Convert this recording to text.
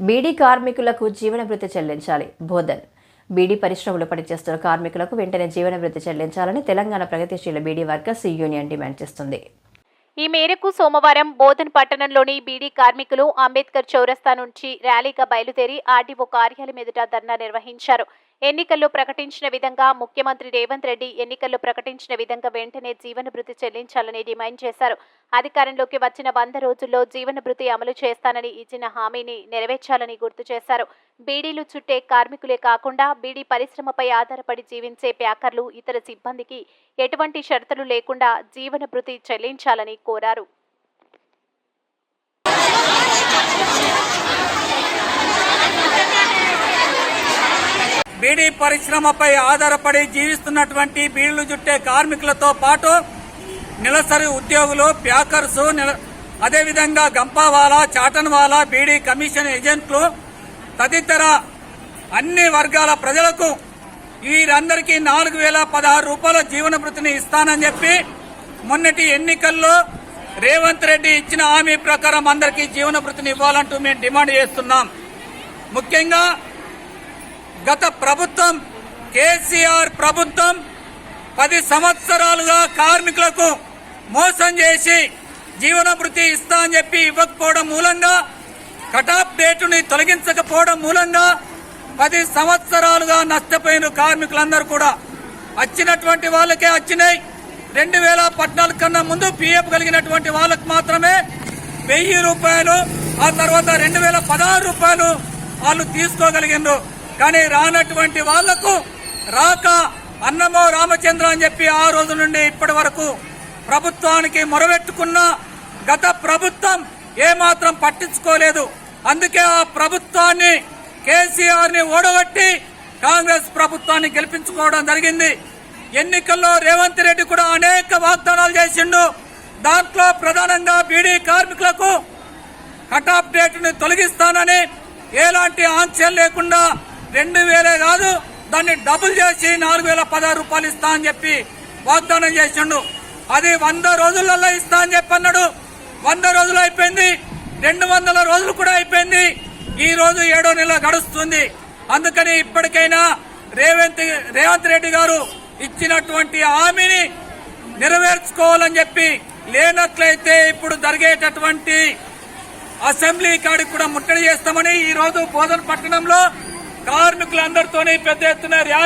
బీడీ కార్మికులకు జీవన భృతి చెల్లించాలి. బోధన్. బీడీ పరిశ్రమలు పనిచేస్తున్న కార్మికులకు వెంటనే జీవన భృతి చెల్లించాలని తెలంగాణ ప్రగతిశీల బీడీ వర్కర్స్ యూనియన్ డిమాండ్ చేస్తుంది. ఈ మేరకు సోమవారం బోధన్ పట్టణంలోని బీడీ కార్మికులు అంబేద్కర్ చౌరస్తా నుంచి ర్యాలీగా బయలుదేరి ఆర్డీఓ కార్యాలయం ఎదుట ధర్నా నిర్వహించారు. ఎన్నికల్లో ప్రకటించిన విధంగా ముఖ్యమంత్రి రేవంత్ రెడ్డి ఎన్నికల్లో ప్రకటించిన విధంగా వెంటనే జీవన భృతి చెల్లించాలని డిమాండ్ చేశారు. అధికారంలోకి వచ్చిన వంద రోజుల్లో జీవన భృతి అమలు చేస్తానని ఇచ్చిన హామీని నెరవేర్చాలని గుర్తు చేశారు. బీడీలు చుట్టే కార్మికులే కాకుండా బీడీ పరిశ్రమపై ఆధారపడి జీవించే ప్యాకర్లు ఇతర సిబ్బందికి ఎటువంటి షరతులు లేకుండా జీవన భృతి చెల్లించాలని కోరారు. బీడీ పరిశ్రమపై ఆధారపడి జీవిస్తున్నటువంటి బీడీలు చుట్టే కార్మికులతో పాటు నిలసరి ఉద్యోగులు ప్యాకర్స్ అదేవిధంగా గంపావాలా చాటన్వాలా బీడీ కమిషన్ ఏజెంట్లు తదితర అన్ని వర్గాల ప్రజలకు వీరందరికీ నాలుగు వేల పదహారు రూపాయల జీవన భృతిని ఇస్తానని చెప్పి మొన్నటి ఎన్నికల్లో రేవంత్ రెడ్డి ఇచ్చిన హామీ ప్రకారం అందరికీ జీవన భృతిని ఇవ్వాలంటూ మేము డిమాండ్ చేస్తున్నాం. ముఖ్యంగా గత ప్రభుత్వం కేసీఆర్ ప్రభుత్వం పది సంవత్సరాలుగా కార్మికులకు మోసం చేసి జీవనభృతి ఇస్తా అని చెప్పి ఇవ్వకపోవడం మూలంగా కటాఫ్ డేటుని తొలగించకపోవడం మూలంగా పది సంవత్సరాలుగా నష్టపోయిన కార్మికులందరూ కూడా వచ్చినటువంటి వాళ్ళకే వచ్చినాయి. రెండు వేల పద్నాలుగు కన్నా ముందు పిఎఫ్ కలిగినటువంటి వాళ్ళకు మాత్రమే వెయ్యి రూపాయలు ఆ తర్వాత రెండు వేల పదహారు రూపాయలు వాళ్ళు తీసుకోగలిగిండ్రు. కానీ రానటువంటి వాళ్ళకు రాక అన్నమో రామచంద్ర అని చెప్పి ఆ రోజు నుండి ఇప్పటి వరకు ప్రభుత్వానికి మొరబెట్టుకున్న గత ప్రభుత్వం ఏమాత్రం పట్టించుకోలేదు. అందుకే ఆ ప్రభుత్వాన్ని కేసీఆర్ని ఓడగొట్టి కాంగ్రెస్ ప్రభుత్వాన్ని గెలిపించుకోవడం జరిగింది. ఎన్నికల్లో రేవంత్ రెడ్డి కూడా అనేక వాగ్దానాలు చేసిండు. దాంట్లో ప్రధానంగా బీడీ కార్మికులకు కటాఫ్ డేట్ని తొలగిస్తానని ఎలాంటి ఆంక్షలు లేకుండా రెండు వేలే కాదు దాన్ని డబుల్ చేసి నాలుగు వేల పదహారు రూపాయలు ఇస్తా అని చెప్పి వాగ్దానం చేసిండు. అది వంద రోజులలో ఇస్తా అని చెప్పి అన్నాడు వంద రోజులు అయిపోయింది. రెండు వందల రోజులు కూడా అయిపోయింది. ఈ రోజు ఏడో నెల గడుస్తుంది. అందుకని ఇప్పటికైనా రేవంత్ రేవంత్ రెడ్డి గారు ఇచ్చినటువంటి హామీని నెరవేర్చుకోవాలని చెప్పి లేనట్లయితే ఇప్పుడు జరిగేటటువంటి అసెంబ్లీ కాడికి కూడా ముట్టడి చేస్తామని ఈ రోజు బోధన పట్టణంలో కార్మికులందరితోనే పెద్ద ఎత్తున